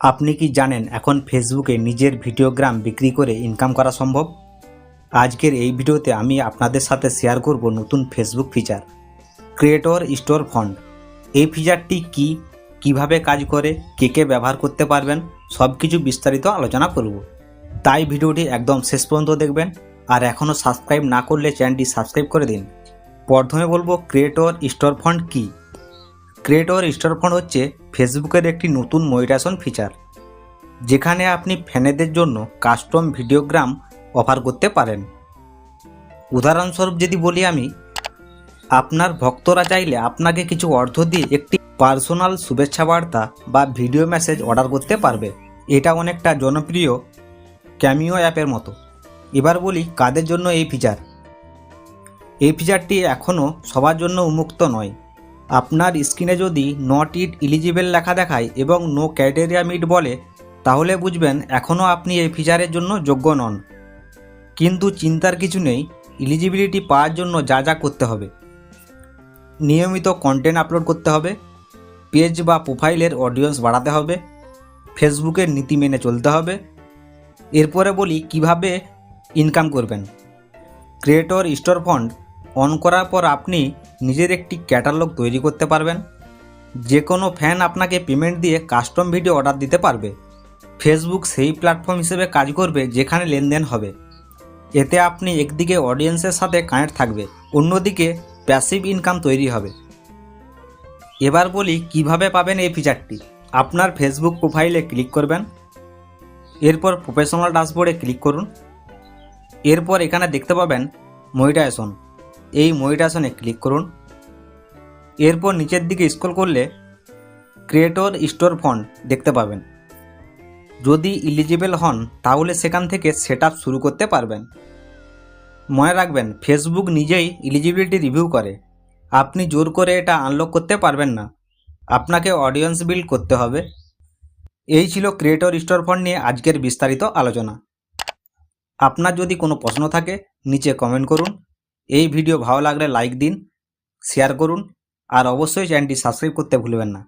আপনি কি জানেন এখন ফেসবুকে নিজের ভিডিওগ্রাম বিক্রি করে ইনকাম করা সম্ভব? আজকের এই ভিডিওতে আমি আপনাদের সাথে শেয়ার করব নতুন Facebook feature creator store fund এই ফিচারটি কি, কীভাবে কাজ করে, কে কে ব্যবহার করতে পারবেন সব কিছু বিস্তারিত আলোচনা করব। তাই ভিডিওটি একদম শেষ পর্যন্ত দেখবেন আর এখনও সাবস্ক্রাইব না করলে চ্যানেলটি সাবস্ক্রাইব করে দিন। প্রথমে বলব ক্রিয়েটর স্টোর ফান্ড কী? ক্রিয়েটর স্টোর ফান্ড হচ্ছে ফেসবুকের একটি নতুন মনিটাইজেশন ফিচার যেখানে আপনি ফ্যানেদের জন্য কাস্টম ভিডিওগ্রাম অফার করতে পারেন। উদাহরণস্বরূপ যদি বলি আমি, আপনার ভক্তরা চাইলে আপনাকে কিছু অর্থ দিয়ে একটি পার্সোনাল শুভেচ্ছা বার্তা বা ভিডিও মেসেজ অর্ডার করতে পারবে। এটা অনেকটা জনপ্রিয় ক্যামিও অ্যাপের মতো। এবার বলি কাদের জন্য এই ফিচার এই ফিচারটি এখনও সবার জন্য উন্মুক্ত নয়। আপনার স্ক্রিনে যদি নট ইট ইলিজিবল লেখা দেখায় এবং নো ক্রাইটেরিয়া মিট বলে, তাহলে বুঝবেন এখনও আপনি এই ফিচারের জন্য যোগ্য নন। কিন্তু চিন্তার কিছু নেই ইলিজিবিলিটি পাওয়ার জন্য যা যা করতে হবে। নিয়মিত কন্টেন্ট আপলোড করতে হবে পেজ বা প্রোফাইলের অডিয়েন্স বাড়াতে হবে ফেসবুকের নীতি মেনে চলতে হবে। এরপরে বলি কীভাবে ইনকাম করবেন। ক্রিয়েটর স্টোর ফান্ড অন করার পর আপনি নিজের একটি ক্যাটালগ তৈরি করতে পারবেন। যে কোনো ফ্যান আপনাকে পেমেন্ট দিয়ে কাস্টম ভিডিও অর্ডার দিতে পারবে। ফেসবুক সেই প্ল্যাটফর্ম হিসেবে কাজ করবে যেখানে লেনদেন হবে। এতে আপনি একদিকে অডিয়েন্সের সাথে কানেক্ট থাকবে, অন্যদিকে প্যাসিভ ইনকাম তৈরি হবে। এবার বলি কীভাবে পাবেন এই ফিচারটি। আপনার ফেসবুক প্রোফাইলে ক্লিক করবেন। এরপর প্রফেশনাল ড্যাশবোর্ডে ক্লিক করুন। এরপর এখানে দেখতে পাবেন মনিটাইজেশন। এই মনিটাইজেশনে ক্লিক করুন। এরপর নিচের দিকে স্ক্রল করলে ক্রিয়েটর স্টোর ফান্ড দেখতে পাবেন। যদি ইলিজিবল হন, তাহলে সেখান থেকে সেট শুরু করতে পারবেন। মনে রাখবেন, ফেসবুক নিজেই ইলিজিবিলিটি রিভিউ করে। আপনি জোর করে এটা আনলক করতে পারবেন না। আপনাকে অডিয়েন্স বিল্ড করতে হবে। এই ছিল ক্রিয়েটর স্টোর ফান্ড নিয়ে আজকের বিস্তারিত আলোচনা। আপনার যদি কোনো প্রশ্ন থাকে, নিচে কমেন্ট করুন। এই ভিডিও ভালো লাগলে লাইক দিন শেয়ার করুন, আর অবশ্যই চ্যানেলটি সাবস্ক্রাইব করতে ভুলবেন না।